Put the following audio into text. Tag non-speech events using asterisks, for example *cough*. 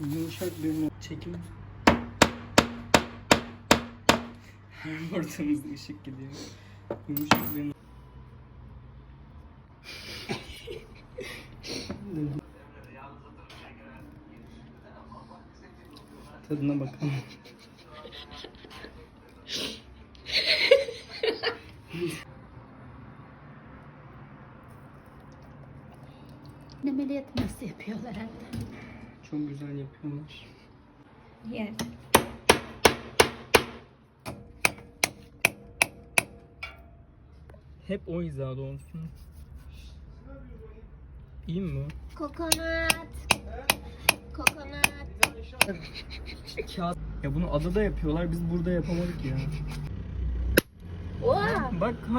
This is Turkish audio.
Yumuşak bir çekim. *laughs* Ortamızda ışık gidiyor. Yumuşak bir *laughs* Tadına bakalım. Ameliyatı nasıl yapıyorlar anne? Çok güzel yapıyorlar. Yer. Hep o hizada olsun. İyi mi bu? Kokonat. Kokonat. Kağıt. *laughs* Ya bunu adada yapıyorlar biz burada yapamadık ya. Oha. Bak hani